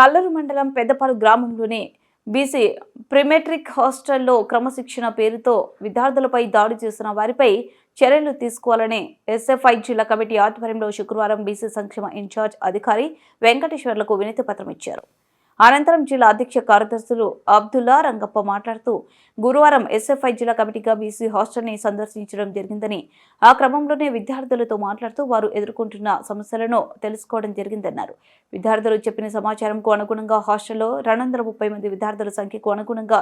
కల్లూరు మండలం పెద్దపాడు గ్రామంలోని బీసీ ప్రిమెట్రిక్ హాస్టల్లో క్రమశిక్షణ పేరుతో విద్యార్థులపై దాడి చేసిన వారిపై చర్యలు తీసుకోవాలని ఎస్ఎఫ్ఐ జిల్లా కమిటీ ఆధ్వర్యంలో శుక్రవారం బీసీ సంక్షేమ ఇన్ఛార్జ్ అధికారి వెంకటేశ్వర్లకు వినతి పత్రం ఇచ్చారు. అనంతరం జిల్లా అధ్యక్ష కార్యదర్శులు అబ్దుల్లా రంగప్ప మాట్లాడుతూ గురువారం ఎస్ఎఫ్ఐ జిల్లా కమిటీగా బీసీ హాస్టల్ని సందర్శించడం జరిగిందని ఆ క్రమంలోనే విద్యార్థులతో మాట్లాడుతూ వారు ఎదుర్కొంటున్న సమస్యలను తెలుసుకోవడం జరిగిందన్నారు. విద్యార్థులు చెప్పిన సమాచారంకు అనుగుణంగా హాస్టల్లో రెండు ముప్పై మంది విద్యార్థుల సంఖ్యకు అనుగుణంగా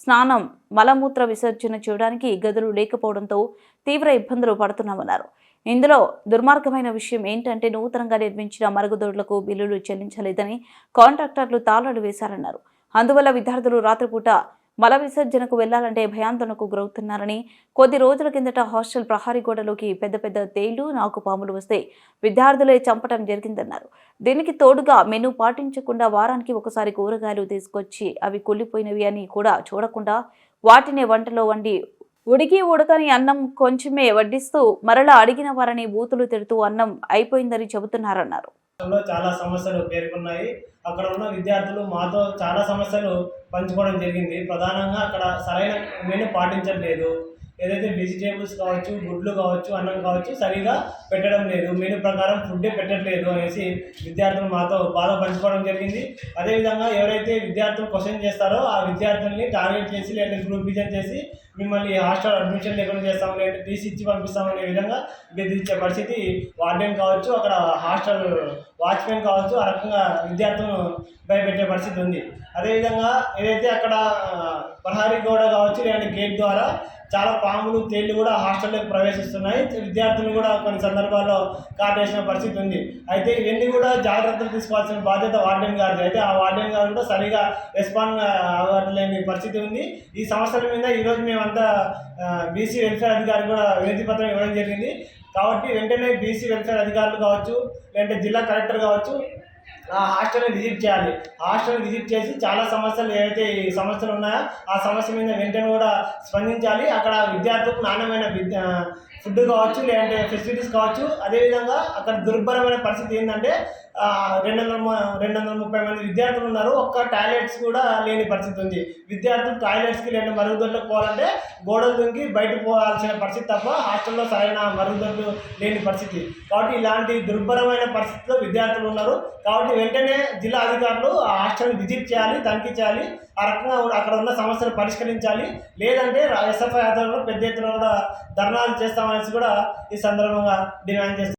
స్నానం మలమూత్ర విసర్జన చేయడానికి గదులు లేకపోవడంతో తీవ్ర ఇబ్బందులు పడుతున్నామన్నారు. ఇందులో దుర్మార్గమైన విషయం ఏంటంటే నూతనంగా నిర్మించిన మరుగుదొడ్లకు బిల్లులు చెల్లించలేదని కాంట్రాక్టర్లు తాళాలు వేశారన్నారు. అందువల్ల విద్యార్థులు రాత్రిపూట మల విసర్జనకు వెళ్ళాలంటే భయాందోళనకు గురవుతున్నారని కొద్ది రోజుల కిందట హాస్టల్ ప్రహారీ గోడలోకి పెద్ద పెద్ద తేళ్ళు నాకు పాములు వస్తే విద్యార్థులే చంపటం జరిగిందన్నారు. దీనికి తోడుగా మెను పాటించకుండా వారానికి ఒకసారి కూరగాయలు తీసుకొచ్చి అవి కుళ్ళిపోయినవి అని కూడా చూడకుండా వాటిని వంటలో వండి ఉడికి ఉడకని అన్నం కొంచెమే వడ్డిస్తూ మరలా అడిగిన వారని బూతులు తిడుతూ అన్నం అయిపోయిందని చెబుతున్నారన్నారు. చాలా సమస్యలు పేర్కొన్నాయి. అక్కడ ఉన్న విద్యార్థులు మాతో చాలా సమస్యలు పంచుకోవడం జరిగింది. ప్రధానంగా అక్కడ సరైన మెను పాటించట్లేదు. ఏదైతే వెజిటేబుల్స్ కావచ్చు గుడ్లు కావచ్చు అన్నం కావచ్చు సరిగా పెట్టడం లేదు. మెను ప్రకారం ఫుడ్డే పెట్టట్లేదు అనేసి విద్యార్థులు మాతో బాధ పంచుకోవడం జరిగింది. అదేవిధంగా ఎవరైతే విద్యార్థులు క్వశ్చన్ చేస్తారో ఆ విద్యార్థుల్ని టార్గెట్ చేసి లేదా గ్రూప్ డిజైన్ చేసి మిమ్మల్ని హాస్టల్ అడ్మిషన్ లేకుండా చేస్తాం లేదా టీసీ ఇచ్చి పంపిస్తామనే విధంగా బెదిరించే పరిస్థితి వార్డెన్ కావచ్చు అక్కడ హాస్టల్ వాచ్మెన్ కావచ్చు ఆ రకంగా విద్యార్థులను భయపెట్టే పరిస్థితి ఉంది. అదేవిధంగా ఏదైతే అక్కడ ప్రహారీ ప్రహరీ గోడ కావచ్చు లేదంటే గేట్ ద్వారా చాలా పాములు తేళ్ళు కూడా హాస్టల్లోకి ప్రవేశిస్తున్నాయి. విద్యార్థులు కూడా కొన్ని సందర్భాల్లో కాటేసిన పరిస్థితి ఉంది. అయితే ఇవన్నీ కూడా జాగ్రత్తలు తీసుకోవాల్సిన బాధ్యత వార్డెన్ గారిది. అయితే ఆ వార్డెన్ గారు కూడా సరిగా రెస్పాండ్ అవ్వట్లేని పరిస్థితి ఉంది. ఈ సమస్యల మీద ఈరోజు మేమంతా బీసీ వెల్ఫేర్ అధికారి కూడా వినతి పత్రం ఇవ్వడం జరిగింది. కాబట్టి వెంటనే బీసీ వెల్ఫేర్ అధికారులు కావచ్చు లేదంటే జిల్లా కలెక్టర్ కావచ్చు ఆ హాస్టల్ని విజిట్ చేయాలి. హాస్టల్ని విజిట్ చేసి చాలా సమస్యలు ఏవైతే ఈ సమస్యలు ఉన్నాయో ఆ సమస్య మీద వెంటనే కూడా స్పందించాలి. అక్కడ విద్యార్థులకు నాణ్యమైన విద్య ఫుడ్ కావచ్చు లేదంటే ఫెసిలిటీస్ కావచ్చు అదేవిధంగా అక్కడ దుర్భరమైన పరిస్థితి ఏంటంటే రెండు వందల రెండు వందల ముప్పై మంది విద్యార్థులు ఉన్నారు. ఒక్క టాయిలెట్స్ కూడా లేని పరిస్థితి ఉంది. విద్యార్థులు టాయిలెట్స్కి లేదా మరుగుదొడ్లకు పోవాలంటే గోడలు దుంకి బయట పోవాల్సిన పరిస్థితి తప్ప హాస్టల్లో సరైన మరుగుదొడ్లు లేని పరిస్థితి. కాబట్టి ఇలాంటి దుర్భరమైన పరిస్థితిలో విద్యార్థులు ఉన్నారు. కాబట్టి వెంటనే జిల్లా అధికారులు ఆ హాస్టల్ని విజిట్ చేయాలి తనిఖీ చేయాలి. ఆ రకంగా అక్కడ ఉన్న సమస్యలు పరిష్కరించాలి. లేదంటే ఎస్ఎఫ్ఐ ఆధ్వర్యంలో పెద్ద ఎత్తున కూడా ధర్నాలు చేస్తామని చేస్తామనేసి కూడా ఈ సందర్భంగా డిమాండ్ చేస్తారు